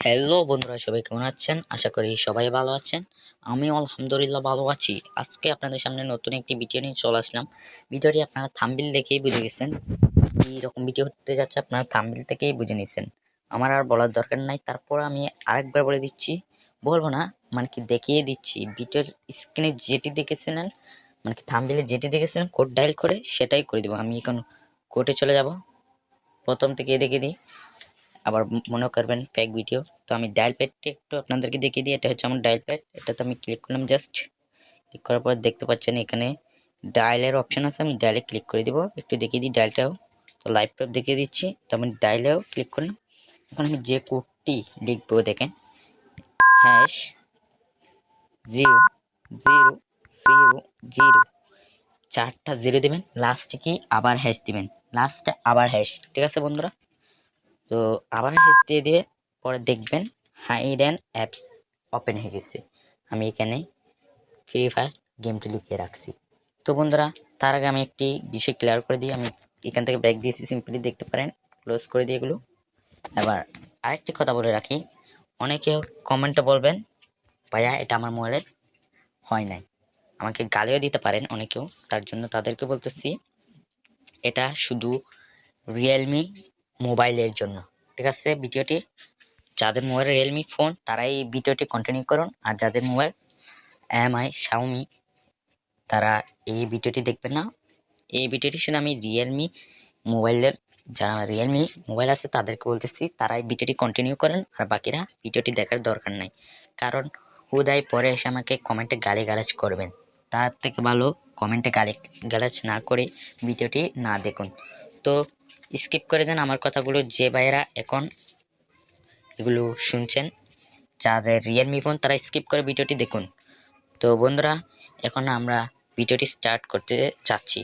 Hello বন্ধুরা, সবাই কেমন আছেন? আশা করি সবাই ভালো আছেন। আমি আলহামদুলিল্লাহ ভালো আছি। আজকে আপনাদের সামনে নতুন একটি ভিডিও নিয়ে চলে আসলাম। ভিডিওটি আপনারা থাম্বিল দেখেই বুঝে গেছেন। রকম ভিডিও হতে যাচ্ছে আপনারা থাম্বিল থেকেই বুঝে নিয়েছেন আমার আর বলার দরকার নাই। তারপর আমি আরেকবার বলে দিচ্ছি, বলব না মানে কি দেখিয়ে দিচ্ছি। ভিডিওর স্ক্রিনে যেটি দেখেছিলেন মানে কি থাম্বিলে যেটি দেখেছিলেন কোড ডায়াল করে সেটাই করে দেবো। আমি এখন কোর্টে চলে যাব। প্রথম থেকে দেখে দিই। আবার মনে করবেন ফেক ভিডিও তো আমি ডায়াল প্যাডটি একটু আপনাদেরকে দেখিয়ে দিই, এটা হচ্ছে আমার ডায়াল প্যাড এটাতে আমি ক্লিক করলাম জাস্ট ক্লিক করার পর দেখতে পাচ্ছেন এখানে ডায়ালের অপশন আছে, আমি ডায়ালে ক্লিক করে দিব। একটু দেখিয়ে দিই ডায়ালটাও তো লাইভ টপ দেখিয়ে দিচ্ছি। তো আমি ডায়ালেও ক্লিক করলাম। এখন আমি যে কোডটি লিখব দেখেন। Hash zero zero zero zero চারটা জিরো দেবেন লাস্টে কি আবার হ্যাশ দিবেন। লাস্টে আবার হ্যাশ ঠিক আছে বন্ধুরা? তো আবার হ্যাশ দিয়ে দিয়ে পরে দেখবেন হাইড অ্যান্ড অ্যাপস ওপেন হয়ে গেছে। আমি এখানে ফ্রি ফায়ার গেমটি লুকিয়ে রাখছি। তো বন্ধুরা, তার আগে আমি একটি বিষয় ক্লিয়ার করে দিই। আমি এখান থেকে ব্যাক দিয়েছি সিম্পলি দেখতে পারেন ক্লোজ করে দিয়ে এগুলো। এবার আরেকটি কথা বলে রাখি। অনেকে কমেন্টে বলবেন, ভাইয়া, এটা আমার মোবাইলের হয় নাই। আমাকে গালিও দিতে পারেন অনেকেও। তার জন্য তাদেরকে বলতেছি, এটা শুধু রিয়েলমি মোবাইলের জন্য। ঠিক আছে? ভিডিওটি, যাদের মোবাইল রিয়েলমি ফোন তারাই এই ভিডিওটি কন্টিনিউ করুন। আর যাদের মোবাইল এমআই শাওমি তারা এই ভিডিওটি দেখবেন না। এই ভিডিওটি শুধু আমি রিয়েলমি মোবাইলের, যারা রিয়েলমি মোবাইল আছে তাদেরকে বলতেছি তারা এই ভিডিওটি কন্টিনিউ করেন। আর বাকিরা ভিডিওটি দেখার দরকার নাই। কারণ হুদাই পরে এসে আমাকে কমেন্টে গালি গালাজ করবেন। তার থেকে ভালো কমেন্টে গালি গালাজ না করে ভিডিওটি না দেখুন। তো স্কিপ করে দেন আমার কথাগুলো যে ভাইয়েরা এখন এগুলো শুনছেন, যাদের রিয়েলমি ফোন তারা স্কিপ করে ভিডিওটি দেখুন। তো বন্ধুরা, এখন আমরা ভিডিওটি স্টার্ট করতে যাচ্ছি।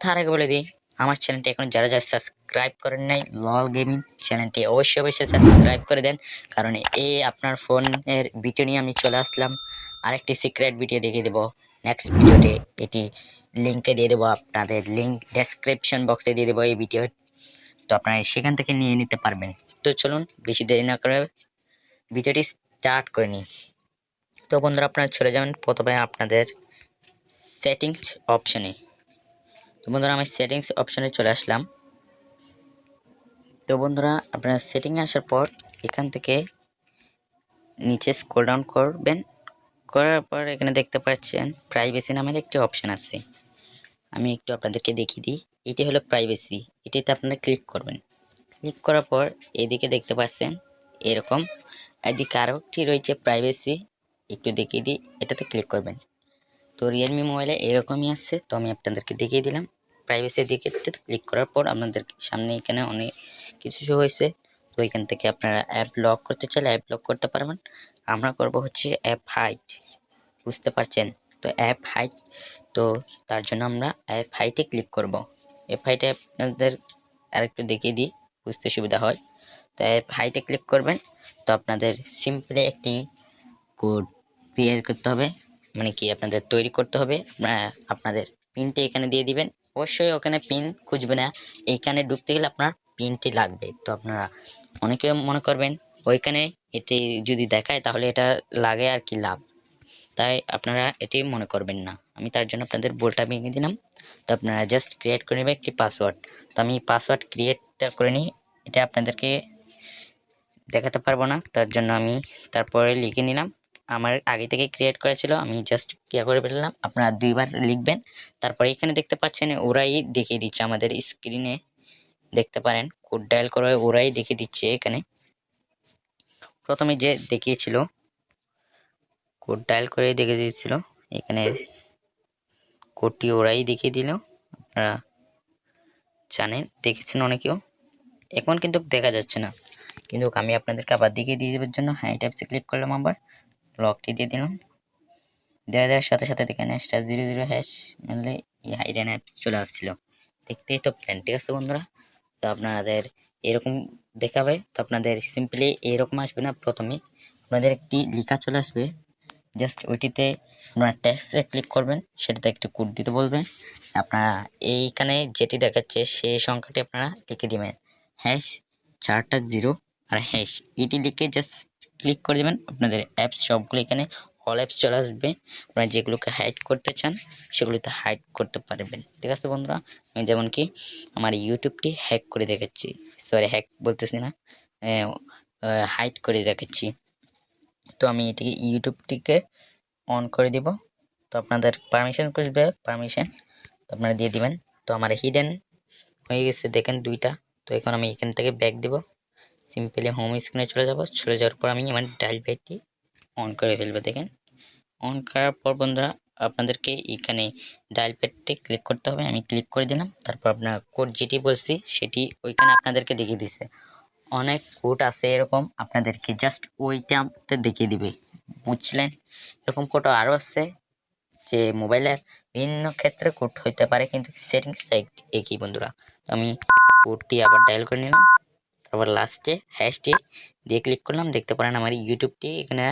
তার আগে বলে দিই, আমার চ্যানেলটি এখন যারা যারা সাবস্ক্রাইব করেন নাই লল গেমিং চ্যানেলটি অবশ্যই অবশ্যই সাবস্ক্রাইব করে দেন, কারণ এ আপনার ফোনের ভিডিও নিয়ে আমি চলে আসলাম। আরেকটি সিক্রেট ভিডিও দেখিয়ে দেবো। নেক্সট ভিডিওতে এটি লিঙ্কে দিয়ে দেবো, আপনাদের লিঙ্ক ডেসক্রিপশন বক্সে দিয়ে দেবো এই ভিডিও তো আপনারা সেখান থেকে নিয়ে নিতে পারবেন। তো চলুন, বেশি দেরি না করে ভিডিওটি স্টার্ট করে নিই। তো বন্ধুরা, আপনারা চলে যাবেন প্রথমে আপনাদের সেটিংস অপশানে তো বন্ধুরা, আমি সেটিংস অপশানে চলে আসলাম। তো বন্ধুরা, আপনারা সেটিংয়ে আসার পর এখান থেকে নিচে স্ক্রল ডাউন করবেন। করার পর এখানে দেখতে পাচ্ছেন প্রাইভেসি নামের একটি অপশান আছে। আমি একটু আপনাদেরকে দেখিয়ে দিই। এটি হলো প্রাইভেসি এটিতে আপনারা ক্লিক করবেন। ক্লিক করার পর এদিকে দেখতে পাচ্ছেন, এরকম এদিকে আরও একটি রয়েছে প্রাইভেসি একটু দেখিয়ে দিই, এটাতে ক্লিক করবেন। তো রিয়েলমি মোবাইলে এরকমই আসছে তো আমি আপনাদেরকে দেখিয়ে দিলাম। প্রাইভেসি দিকে ক্লিক করার পর আপনাদের সামনে এখানে অনেক কিছু হয়েছে। তো এখান থেকে আপনারা অ্যাপ লক করতে চাইলে অ্যাপ লক করতে পারবেন। আমরা করব হচ্ছে অ্যাপ হাইট বুঝতে পারছেন? তো অ্যাপ হাইট তো তার জন্য আমরা অ্যাপ হাইটে ক্লিক করব। অ্যাপ হাইটে আপনাদের আরেকটু দেখিয়ে দিই, বুঝতে সুবিধা হয়। তো অ্যাপ হাইটে ক্লিক করবেন, তো আপনাদের সিম্পলি একটি কোড ক্রিয়েট করতে হবে। মানে কি, আপনাদের তৈরি করতে হবে। আপনাদের পিনটি এখানে দিয়ে দিবেন। অবশ্যই ওখানে পিন খুঁজবে না। এইখানে ঢুকতে গেলে আপনার পিনটি লাগবে। তো আপনারা অনেকে মনে করবেন ওইখানে এটি যদি দেখায় তাহলে এটা লাগে আর কি লাভ। তাই আপনারা এটি মনে করবেন না। আমি তার জন্য আপনাদের বোলটা ভেঙে দিলাম। তো আপনারা জাস্ট ক্রিয়েট করে নেবেন একটি পাসওয়ার্ড তো আমি পাসওয়ার্ড ক্রিয়েটটা করে নিই। এটা আপনাদেরকে দেখাতে পারব না। তার জন্য আমি তারপরে লিখে নিলাম। আমার আগে থেকে ক্রিয়েট করা ছিল। আমি জাস্ট ক্রিয়া করে ফেললাম। আপনারা দুইবার লিখবেন। তারপরে এখানে দেখতে পাচ্ছেন, ওরাই দেখিয়ে দিচ্ছে আমাদের স্ক্রিনে দেখতে পারেন। কোড ডায়াল করে ওরাই দেখিয়ে দিচ্ছে এখানে। প্রথমে যে দেখিয়েছিল, কোড ডায়াল করে দেখে দিয়েছিল, এখানে কোডটি ওরাই দেখিয়ে দিল। আপনারা জানেন, দেখেছেন অনেকেও। এখন কিন্তু দেখা যাচ্ছে না। কিন্তু আমি আপনাদেরকে আবার দেখিয়ে দিয়ে দেওয়ার জন্য হ্যাঁ ট্যাপসে ক্লিক করলাম আবার। লকটি দিয়ে দিলাম। দেওয়া দেওয়ার সাথে সাথে দেখেন স্টার জিরো জিরো হ্যাশ মানলে হাইডেন অ্যাপস চলে আসছিল। দেখতেই তো প্ল্যান ঠিক আছে বন্ধুরা? তো আপনাদের এরকম দেখাবে। তো আপনাদের সিম্পলি এরকম আসবে না প্রথমে। আপনাদের একটি লেখা চলে আসবে। জাস্ট ওইটিতে আপনারা ট্যাক্সে ক্লিক করবেন, সেটাতে একটি কোড দিতে বলবেন। আপনারা এইখানে যেটি দেখাচ্ছে, সেই সংখ্যাটি আপনারা লিখে দিবেন। হ্যাশ চারটা জিরো আর হ্যাশ এটি লিখে জাস্ট ক্লিক করে দেবেন। আপনাদের অ্যাপস সবগুলো এখানে অল অ্যাপস চলে আসবে। আপনারা যেগুলোকে হাইড করতে চান, সেগুলোতে হাইড করতে পারবেন। ঠিক আছে বন্ধুরা? আমি যেমন কি আমার ইউটিউবটি হ্যাক করে দেখাচ্ছি। সরি হ্যাক বলতেছি না। হাইড করে দেখাচ্ছি। তো আমি এটিকে ইউটিউবটিকে অন করে দিব। তো আপনাদের পারমিশন করবে পারমিশন তো আপনারা দিয়ে দিবেন। তো আমার হিডেন হয়ে গেছে, দেখেন দুইটা। তো এখন আমি এখান থেকে ব্যাক দিব। সিম্পলি হোম স্ক্রিনে চলে যাব। চলে যাওয়ার পর আমি আমার ডায়াল প্যাডটি অন করে ফেলবে, দেখেন। অন করার পর বন্ধুরা, আপনাদেরকে এখানে ডায়াল প্যাডটি ক্লিক করতে হবে। আমি ক্লিক করে দিলাম, তারপর আপনার কোড যেটি বলছি, সেটি ওইখানে আপনাদেরকে দেখিয়ে দিছে। অনেক কোড আছে এরকম, আপনাদেরকে জাস্ট ওইটাতে দেখিয়ে দিবে। বুঝলেন? এরকম কোড আরও আছে, যে মোবাইলের বিভিন্ন ক্ষেত্রে কোড হইতে পারে, কিন্তু সেটিংসটা একই বন্ধুরা। তো আমি কোডটি আবার ডায়াল করে নিলাম। তারপর লাস্টে হ্যাশটি দিয়ে ক্লিক করলাম। দেখতে পারেন আমার ইউটিউবটি এখানে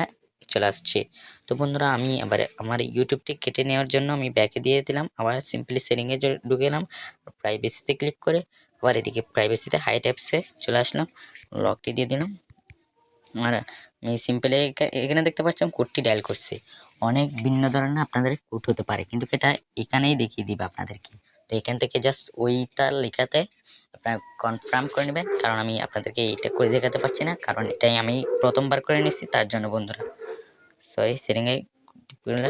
চলে আসছে। তো বন্ধুরা, আমি আবার আমার ইউটিউবটি কেটে নেওয়ার জন্য আমি ব্যাকে দিয়ে দিলাম। আবার সিম্পলি সেটিংয়ে ঢুকে গেলাম প্রাইভেসিতে ক্লিক করে আবার এদিকে প্রাইভেসিতে হাই ট্যাপসে চলে আসলাম। লকটি দিয়ে দিলাম। আর আমি সিম্পলি এখানে দেখতে পাচ্ছেন কোডটি ডায়াল করছে। অনেক ভিন্ন ধরনের আপনাদের কোড হতে পারে। কিন্তু এটা এখানেই দেখিয়ে দিবে আপনাদেরকে। তো এখান থেকে জাস্ট ওইটা লেখাতে আপনারা কনফার্ম করে নেবেন। কারণ আমি আপনাদেরকে এটা করে দেখাতে পারছি না। কারণ এটাই আমি প্রথমবার করে নিয়েছি তার জন্য বন্ধুরা। সরি সেটিংয়ে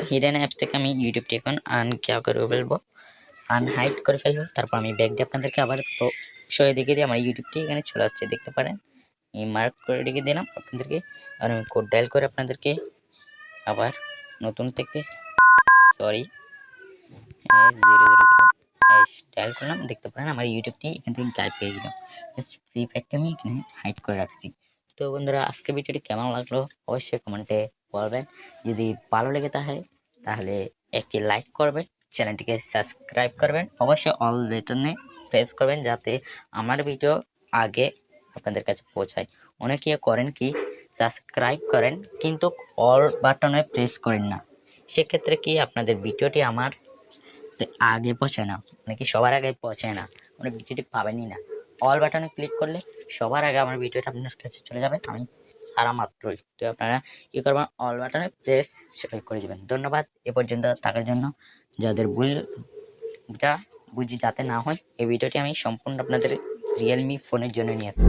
হিডেন অ্যাপ থেকে আমি ইউটিউবটি এখন আন কেয়া করে ফেলব। আনহাইড করে ফেলব, তারপর আমি ব্যাগ দিয়ে আপনাদেরকে আবার তো সয়ে দেখিয়ে দিই আমার ইউটিউবটি এখানে চলে আসছে, দেখতে পারেন। এই মার্ক করে রেখে দিলাম, আপনাদেরকে আর আমি কোড ডায়াল করে আপনাদেরকে আবার নতুন থেকে সরি জিরো জিরো ডায়াল করলাম, দেখতে পারেন আমার ইউটিউবটি এখান থেকে গাইড পেয়ে গেলাম জাস্ট ফ্রি ফায়ারটা আমি এখানে হাইড করে রাখছি। তো বন্ধুরা, আজকে ভিডিওটি কেমন লাগল? অবশ্যই কমেন্টে বলবেন যদি ভালো লেগে থাকে, তাহলে একটি লাইক করবেন, চ্যানেলটিকে সাবস্ক্রাইব করবেন। অবশ্যই অল বেটনে প্রেস করবেন যাতে আমার ভিডিও আগে আপনাদের কাছে পৌঁছায়। অনেকে করেন কি, সাবস্ক্রাইব করেন, কিন্তু অল বাটনে প্রেস করেন না। সেক্ষেত্রে কি আপনাদের ভিডিওটি আমার আগে পৌঁছায় না? মানে কি সবার আগে পৌঁছায় না? অনেক ভিডিওটি পাবেনই না। অল বাটনে ক্লিক করলে সবার আগে আমার ভিডিওটা আপনার কাছে চলে যাবে। আমি সারা মাত্রই তো আপনারা কী করবেন? অল বাটনে প্রেস করে দেবেন। ধন্যবাদ এ পর্যন্ত থাকার জন্য। যাদের ভুল যা বুঝি যাতে না হয়, এই ভিডিওটি আমি সম্পূর্ণ আপনাদের রিয়েলমি ফোনের জন্য নিয়ে আসছি।